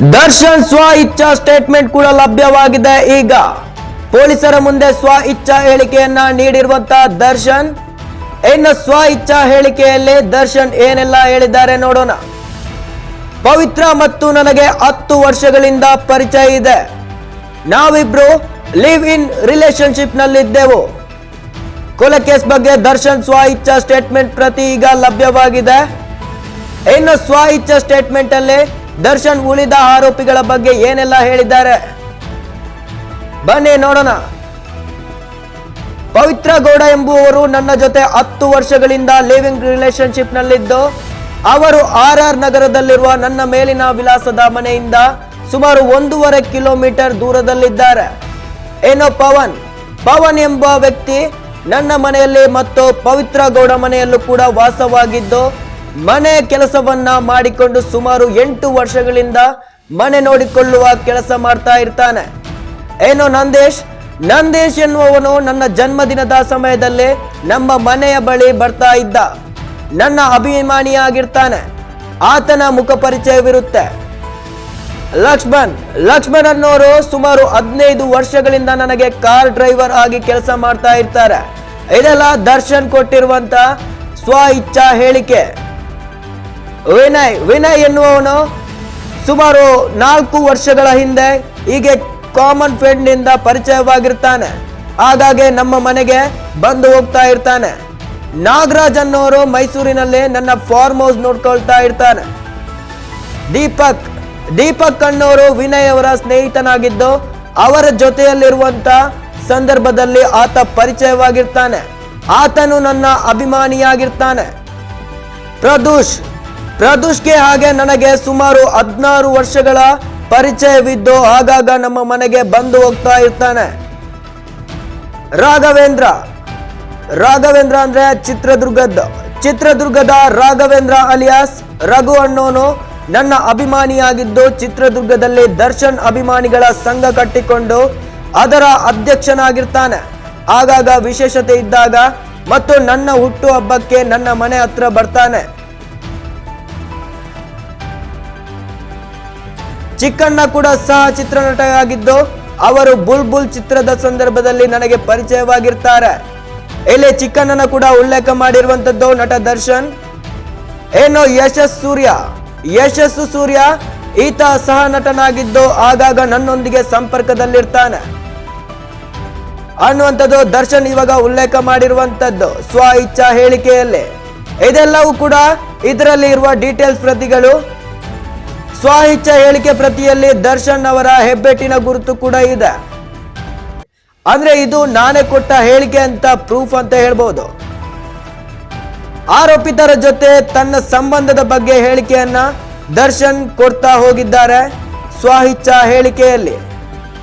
ದರ್ಶನ್ ಸ್ವ ಇಚ್ಛಾ ಸ್ಟೇಟ್ಮೆಂಟ್ ಕೂಡ ಲಭ್ಯವಾಗಿದೆ. ಈಗ ಪೊಲೀಸರ ಮುಂದೆ ಸ್ವ ಇಚ್ಛಾ ಹೇಳಿಕೆಯನ್ನ ನೀಡಿರುವಂತಹ ದರ್ಶನ್, ಇನ್ನು ಸ್ವ ಇಚ್ಛಾ ಹೇಳಿಕೆಯಲ್ಲಿ ದರ್ಶನ್ ಏನೆಲ್ಲ ಹೇಳಿದ್ದಾರೆ ನೋಡೋಣ. ಪವಿತ್ರ ಮತ್ತು ನನಗೆ ಹತ್ತು ವರ್ಷಗಳಿಂದ ಪರಿಚಯ ಇದೆ. ನಾವಿಬ್ರು ಲಿವ್ ಇನ್ ರಿಲೇಶನ್ಶಿಪ್ ನಲ್ಲಿದ್ದೆವು. ಕೊಲೆ ಕೇಸ್ ಬಗ್ಗೆ ದರ್ಶನ್ ಸ್ವ ಇಚ್ಛಾ ಸ್ಟೇಟ್ಮೆಂಟ್ ಪ್ರತಿ ಈಗ ಲಭ್ಯವಾಗಿದೆ. ಇನ್ನು ಸ್ವ ಇಚ್ಛಾ ಸ್ಟೇಟ್ಮೆಂಟ್ ಅಲ್ಲಿ ದರ್ಶನ್ ಉಳಿದ ಆರೋಪಿಗಳ ಬಗ್ಗೆ ಏನೆಲ್ಲ ಹೇಳಿದ್ದಾರೆ? ಬನ್ನಿ ನೋಡೋಣ. ಪವಿತ್ರ ಗೌಡ ಎಂಬುವವರು ನನ್ನ ಜೊತೆ ಹತ್ತು ವರ್ಷಗಳಿಂದ ಲಿವಿಂಗ್ ರಿಲೇಶನ್ಶಿಪ್ ನಲ್ಲಿದ್ದು ಅವರು ಆರ್ ಆರ್ ನಗರದಲ್ಲಿರುವ ನನ್ನ ಮೇಲಿನ ವಿಲಾಸದ ಮನೆಯಿಂದ ಸುಮಾರು ಒಂದೂವರೆ ಕಿಲೋಮೀಟರ್ ದೂರದಲ್ಲಿದ್ದಾರೆ. ಏನೋ ಪವನ್. ಪವನ್ ಎಂಬ ವ್ಯಕ್ತಿ ನನ್ನ ಮನೆಯಲ್ಲಿ ಮತ್ತು ಪವಿತ್ರ ಗೌಡ ಮನೆಯಲ್ಲೂ ಕೂಡ ವಾಸವಾಗಿದ್ದು ಮನೆ ಕೆಲಸವನ್ನ ಮಾಡಿಕೊಂಡು ಸುಮಾರು ಎಂಟು ವರ್ಷಗಳಿಂದ ಮನೆ ನೋಡಿಕೊಳ್ಳುವ ಕೆಲಸ ಮಾಡ್ತಾ ಇರ್ತಾನೆ. ಏನು ನಂದೇಶ್? ನಂದೇಶ್ ಎನ್ನುವವನು ನನ್ನ ಜನ್ಮದಿನದ ಸಮಯದಲ್ಲಿ ನಮ್ಮ ಮನೆಯ ಬಳಿ ಬರ್ತಾ ಇದ್ದ. ನನ್ನ ಅಭಿಮಾನಿಯಾಗಿರ್ತಾನೆ. ಆತನ ಮುಖ ಪರಿಚಯವಿರುತ್ತೆ. ಲಕ್ಷ್ಮಣ್ ಲಕ್ಷ್ಮಣ್ ಅನ್ನೋರು ಸುಮಾರು ಹದಿನೈದು ವರ್ಷಗಳಿಂದ ನನಗೆ ಕಾರ್ ಡ್ರೈವರ್ ಆಗಿ ಕೆಲಸ ಮಾಡ್ತಾ ಇರ್ತಾರೆ. ಇದೆಲ್ಲ ದರ್ಶನ್ ಕೊಟ್ಟಿರುವಂತ ಸ್ವ ಇಚ್ಛಾ ಹೇಳಿಕೆ. ವಿನಯ್ ವಿನಯ್ ಎನ್ನುವವನು ಸುಮಾರು ನಾಲ್ಕು ವರ್ಷಗಳ ಹಿಂದೆ ಹೀಗೆ ಕಾಮನ್ ಫ್ರೆಂಡ್ನಿಂದ ಪರಿಚಯವಾಗಿರ್ತಾನೆ. ಹಾಗಾಗಿ ನಮ್ಮ ಮನೆಗೆ ಬಂದು ಹೋಗ್ತಾ ಇರ್ತಾನೆ. ನಾಗರಾಜ್ ಅನ್ನೋರು ಮೈಸೂರಿನಲ್ಲಿ ನನ್ನ ಫಾರ್ಮ್ ಹೌಸ್ ನೋಡ್ಕೊಳ್ತಾ ಇರ್ತಾನೆ. ದೀಪಕ್ ದೀಪಕ್ ಅನ್ನೋರು ವಿನಯ್ ಅವರ ಸ್ನೇಹಿತನಾಗಿದ್ದು ಅವರ ಜೊತೆಯಲ್ಲಿರುವಂತ ಸಂದರ್ಭದಲ್ಲಿ ಆತ ಪರಿಚಯವಾಗಿರ್ತಾನೆ. ಆತನು ನನ್ನ ಅಭಿಮಾನಿಯಾಗಿರ್ತಾನೆ. ಪ್ರದೂಷ್ ಪ್ರದೂಷ್ಗೆ ಹಾಗೆ ನನಗೆ ಸುಮಾರು ಹದಿನಾರು ವರ್ಷಗಳ ಪರಿಚಯವಿದ್ದು ಆಗಾಗ ನಮ್ಮ ಮನೆಗೆ ಬಂದು ಹೋಗ್ತಾ ಇರ್ತಾನೆ. ರಾಘವೇಂದ್ರ. ರಾಘವೇಂದ್ರ ಅಂದ್ರೆ ಚಿತ್ರದುರ್ಗದ ಚಿತ್ರದುರ್ಗದ ರಾಘವೇಂದ್ರ ಅಲಿಯಾಸ್ ರಘು ಅಣ್ಣೋನು ನನ್ನ ಅಭಿಮಾನಿಯಾಗಿದ್ದು ಚಿತ್ರದುರ್ಗದಲ್ಲಿ ದರ್ಶನ್ ಅಭಿಮಾನಿಗಳ ಸಂಘ ಕಟ್ಟಿಕೊಂಡು ಅದರ ಅಧ್ಯಕ್ಷನಾಗಿರ್ತಾನೆ. ಆಗಾಗ ವಿಶೇಷತೆ ಇದ್ದಾಗ ಮತ್ತು ನನ್ನ ಹುಟ್ಟು ಹಬ್ಬಕ್ಕೆ ನನ್ನ ಮನೆ ಹತ್ರ ಬರ್ತಾನೆ. ಚಿಕ್ಕಣ್ಣ ಕೂಡ ಸಹ ಚಿತ್ರನಟರಾಗಿದ್ದು, ಅವರು ಬುಲ್ ಬುಲ್ ಚಿತ್ರದ ಸಂದರ್ಭದಲ್ಲಿ ನನಗೆ ಪರಿಚಯವಾಗಿರ್ತಾರೆ. ಇಲ್ಲಿ ಚಿಕ್ಕಣ್ಣನ ಕೂಡ ಉಲ್ಲೇಖ ಮಾಡಿರುವಂತದ್ದು ನಟ ದರ್ಶನ್. ಏನು ಯಶಸ್ ಸೂರ್ಯ? ಯಶಸ್ಸು ಸೂರ್ಯ, ಈತ ಸಹ ನಟನಾಗಿದ್ದು, ಆಗಾಗ ನನ್ನೊಂದಿಗೆ ಸಂಪರ್ಕದಲ್ಲಿರ್ತಾನೆ. ಅನ್ನುವಂಥದ್ದು ದರ್ಶನ್ ಇವಾಗ ಉಲ್ಲೇಖ ಮಾಡಿರುವಂತದ್ದು ಸ್ವ ಇಚ್ಛಾ ಹೇಳಿಕೆಯಲ್ಲಿ. ಇದೆಲ್ಲವೂ ಕೂಡ ಇದರಲ್ಲಿ ಇರುವ ಡೀಟೇಲ್ಸ್ ಪ್ರತಿಗಳು. ಸ್ವ ಇಚ್ಛಾ ಹೇಳಿಕೆ ಪ್ರತಿಯಲ್ಲಿ ದರ್ಶನ್ ಅವರ ಹೆಬ್ಬೆಟ್ಟಿನ ಗುರುತು ಕೂಡ ಇದೆ. ಅಂದ್ರೆ ಇದು ನಾನೇ ಕೊಟ್ಟ ಹೇಳಿಕೆ ಅಂತ ಪ್ರೂಫ್ ಅಂತ ಹೇಳ್ಬೋದು. ಆರೋಪಿತರ ಜೊತೆ ತನ್ನ ಸಂಬಂಧದ ಬಗ್ಗೆ ಹೇಳಿಕೆಯನ್ನ ದರ್ಶನ್ ಕೊಡ್ತಾ ಹೋಗಿದ್ದಾರೆ ಸ್ವ ಇಚ್ಛಾ ಹೇಳಿಕೆಯಲ್ಲಿ.